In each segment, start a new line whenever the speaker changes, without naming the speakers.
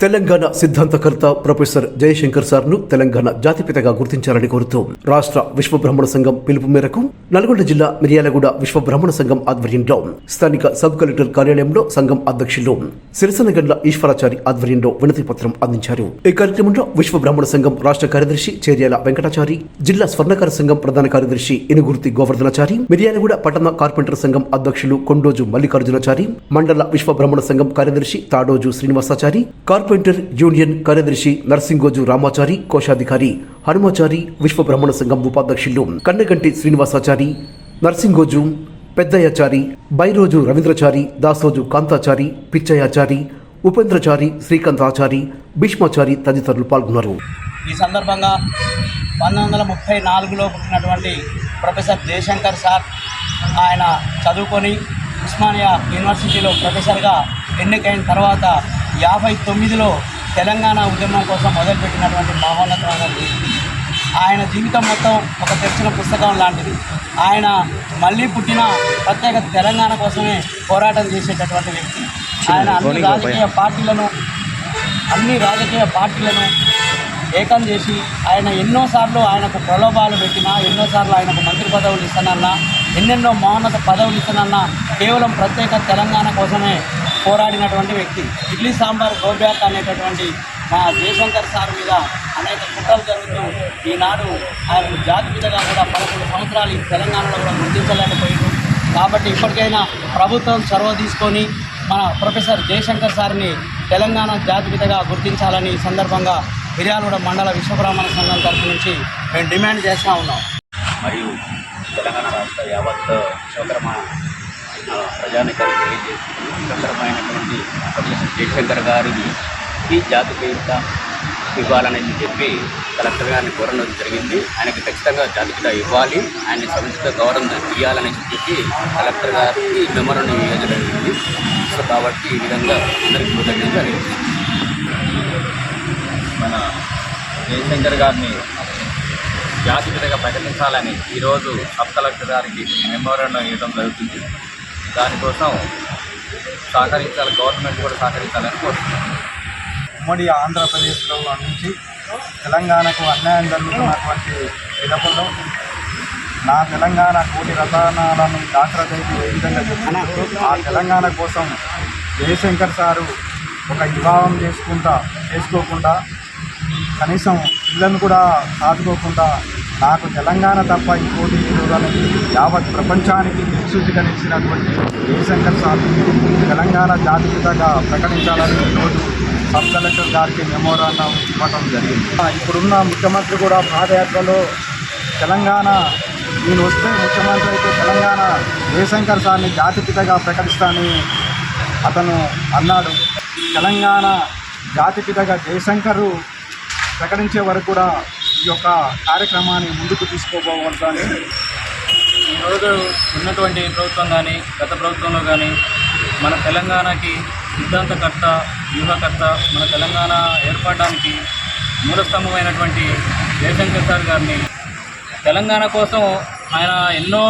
తెలంగాణ సిద్ధాంతకర్త ప్రొఫెసర్ జయశంకర్ సార్ను తెలంగాణ జాతిపితగా గుర్తించాలని కోరుతూ రాష్ట్ర విశ్వబ్రహ్మణ సంఘం పిలుపు మేరకు నల్గొండ జిల్లా మిర్యాలగూడ విశ్వబ్రహ్మణ సంఘం ఆధ్వర్యంలో స్థానిక సబ్ కలెక్టర్ కార్యాలయంలో సంఘం అధ్యక్షులు సిరిసనగండ్ల ఈశ్వరాచారి ఆధ్వర్యంలో వినతి పత్రం అందించారు. ఈ కార్యక్రమంలో విశ్వబ్రహ్మణ సంఘం రాష్ట్ర కార్యదర్శి చేర్యాల వెంకటాచారి జిల్లా స్వర్ణకార సంఘం ప్రధాన కార్యదర్శి ఇనుగుర్తి గోవర్ధనాచారి మిర్యాలగూడ పట్టణ కార్పెంటర్ సంఘం అధ్యక్షులు కొండోజు మల్లికార్జునాచారి మండల విశ్వబ్రహ్మణ సంఘం కార్యదర్శి తాడోజు శ్రీనివాసాచారి కార్పెంటర్ యూనియన్ కార్యదర్శి నర్సింగోజు రామాచారి కోశాధికారి హనుమాచారి విశ్వ బ్రాహ్మణ సంఘం ఉపాధ్యక్షులు కన్నగంటి శ్రీనివాసాచారి నర్సింగోజు పెద్దయ్యాచారి బైరోజు రవీంద్రచారి దాసోజు కాంతాచారి పిచ్చయ్యాచారి ఉపేంద్రచారి శ్రీకాంతాచారి భీష్మాచారి తదితరులు పాల్గొన్నారు.
ఈ సందర్భంగా పంతొమ్మిది వందల ముప్పై నాలుగులో పుట్టినటువంటి ప్రొఫెసర్ జయశంకర్ సార్ ఆయన చదువుకొని ఉస్మానియా యూనివర్సిటీలో ప్రొఫెసర్గా ఎన్నికైన తర్వాత యాభై తొమ్మిదిలో తెలంగాణ ఉద్యమం కోసం మొదలుపెట్టినటువంటి మహోన్నతమైన వ్యక్తి ఆయన జీవితం మొత్తం ఒక తెరిచిన పుస్తకం లాంటిది. ఆయన మళ్ళీ పుట్టిన ప్రత్యేక తెలంగాణ కోసమే పోరాటం చేసేటటువంటి వ్యక్తి. ఆయన అన్ని రాజకీయ పార్టీలను అన్ని రాజకీయ పార్టీలను ఏకం చేసి ఆయన ఎన్నోసార్లు ఆయనకు ప్రలోభాలు పెట్టినా ఎన్నోసార్లు ఆయనకు మంత్రి పదవులు ఇస్తానన్నా ఎన్నెన్నో మహోన్నత పదవులు ఇస్తానన్నా కేవలం ప్రత్యేక తెలంగాణ కోసమే పోరాడినటువంటి వ్యక్తి. ఇడ్లీ సాంబార్ గోబ్యాక్ అనేటటువంటి మా జయశంకర్ సార్ మీద అనేక కుట్రలు జరుగుతూ ఈనాడు ఆయన జాతిపితగా కూడా పదకొండు సంవత్సరాలు ఈ తెలంగాణలో కూడా గుర్తించలేకపోయారు కాబట్టి ఇప్పటికైనా ప్రభుత్వం చొరవ తీసుకొని మన ప్రొఫెసర్ జయశంకర్ సార్ని తెలంగాణ జాతిపితగా గుర్తించాలని సందర్భంగా మిర్యాలగూడ మండల విశ్వబ్రాహ్మణ సంఘం తరఫు నుంచి మేము డిమాండ్ చేస్తూ ఉన్నాం.
మరియు తెలంగాణ రాష్ట్ర యావత్ విశ్వకర్మ ఆ, ప్రజానికానికి తెలియజేస్తూ జయశంకర్ గారికి ఈ జాతి పేరిత ఇవ్వాలని చెప్పి కలెక్టర్ గారిని కోరడం జరిగింది. ఆయనకి ఖచ్చితంగా జాతిపిత ఇవ్వాలి. ఆయన సముచిత గౌరవం ఇవ్వాలని చెప్పి కలెక్టర్ గారికి మెమోరం ఇవ్వడం జరిగింది. సో కాబట్టి ఈ విధంగా అందరికీ కృతజ్ఞత జరిగింది.
మన జయశంకర్ గారిని జాతిపితగా ప్రకటించాలని ఈరోజు సబ్ కలెక్టర్ గారికి మెమోరాండం ఇవ్వడం జరుగుతుంది. దానికోసం సహకరించాలి గవర్నమెంట్ కూడా సహకరించాలని కోరుతున్నాను
ఉమ్మడి ఆంధ్రప్రదేశ్లో నుంచి తెలంగాణకు అన్యాయం జరుగుతున్నటువంటి విధపుల్లో నా తెలంగాణ కోటి రతనాలను జాగ్రత్త ఏ విధంగా చెప్పిన ఆ తెలంగాణ కోసం జయశంకర్ సారు ఒక వివాహం చేసుకుంటా చేసుకోకుండా కనీసం పిల్లలను కూడా సాదుకోకుండా నాకు తెలంగాణ తప్ప ఇంకోటి చూడాలని యావత్ ప్రపంచానికి దిక్సూచికనిచ్చినటువంటి జయశంకర్ సార్. తెలంగాణ జాతిపితగా ప్రకటించాలని ఈరోజు సబ్ కలెక్టర్ గారికి మెమోరాండం ఇవ్వడం జరిగింది. ఇప్పుడున్న ముఖ్యమంత్రి కూడా పాదయాత్రలో తెలంగాణ నేను వస్తే ముఖ్యమంత్రి అయితే తెలంగాణ జయశంకర్ సార్ని జాతిపితగా ప్రకటిస్తానని అతను అన్నాడు. తెలంగాణ జాతిపితగా జయశంకరు ప్రకటించే వరకు కూడా ఈ యొక్క కార్యక్రమాన్ని ముందుకు తీసుకోబోవద్దని
ఈరోజు ఉన్నటువంటి ప్రభుత్వం కానీ గత ప్రభుత్వంలో కానీ మన తెలంగాణకి సిద్ధాంతకర్త వ్యూహకర్త మన తెలంగాణ ఏర్పడడానికి మూలస్తంభమైనటువంటి జయశంకర్ సార్ గారిని తెలంగాణ కోసం ఆయన ఎన్నో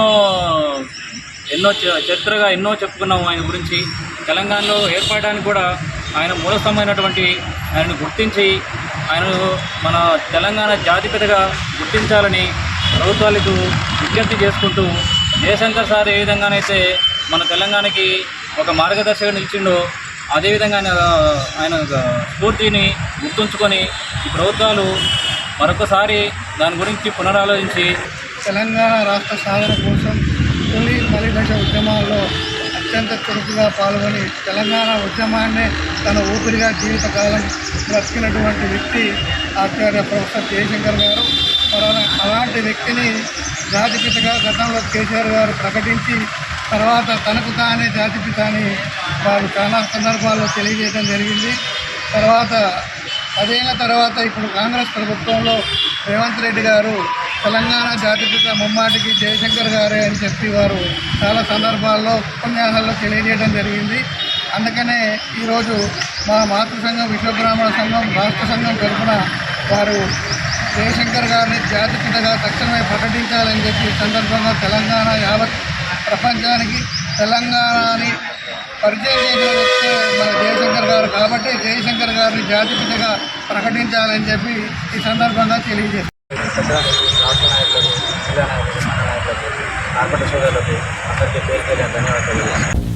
ఎన్నో చ- చరిత్రగా ఎన్నో చెప్పుకున్నాము ఆయన గురించి. తెలంగాణలో ఏర్పడడానికి కూడా ఆయన మూలస్తంభమైనటువంటి ఆయనను గుర్తించి ఆయనను మన తెలంగాణ జాతిపితగా గుర్తించాలని ప్రభుత్వాలకు విజ్ఞప్తి చేసుకుంటూ జయశంకర్ సార్ ఏ విధంగానైతే మన తెలంగాణకి ఒక మార్గదర్శకం నిలిచిండో అదేవిధంగా ఆయన ఆయన స్ఫూర్తిని గుర్తుంచుకొని ఈ ప్రభుత్వాలు మరొకసారి దాని గురించి పునరాలోచించి
తెలంగాణ రాష్ట్ర సాధన కోసం తొలి మలి ఉద్యమాల్లో అత్యంత చురుకుగా పాల్గొని తెలంగాణ ఉద్యమాన్ని తన ఊపిరిగా జీవితకాలం బ్రతికినటువంటి వ్యక్తి ఆచార్య ప్రొఫెసర్ జయశంకర్ గారు. మరి అలాంటి వ్యక్తిని జాతిపితగా గతంలో కేసీఆర్ గారు ప్రకటించి తర్వాత తనకు తానే జాతిపిత అని వారు చాలా సందర్భాల్లో తెలియజేయడం జరిగింది. తర్వాత పదేళ్ళ తర్వాత ఇప్పుడు కాంగ్రెస్ ప్రభుత్వంలో రేవంత్ రెడ్డి గారు తెలంగాణ జాతిపిత ముమ్మాటికి జయశంకర్ గారే అని చెప్పి వారు చాలా సందర్భాల్లో ఉపన్యాసాల్లో తెలియజేయడం జరిగింది. అందుకనే ఈరోజు మా మాతృ సంఘం విశ్వబ్రాహ్మణ సంఘం రాష్ట్ర సంఘం తరఫున వారు జయశంకర్ గారిని జాతిపితగా తక్షణమే ప్రకటించాలని చెప్పి ఈ సందర్భంగా తెలంగాణ యావత్ ప్రపంచానికి తెలంగాణని పరిచయం చేసిన మన జయశంకర్ గారు. కాబట్టి జయశంకర్ గారిని జాతిపితగా ప్రకటించాలని చెప్పి ఈ సందర్భంగా తెలియజేస్తారు
పెద్దలకు రాష్ట్ర నాయకులకు జిల్లా నాయకులకు మండల నాయకులకు కార్పొరేట్ సోదరులకు అందరికీ పేరు పేరు ధన్యవాదాలు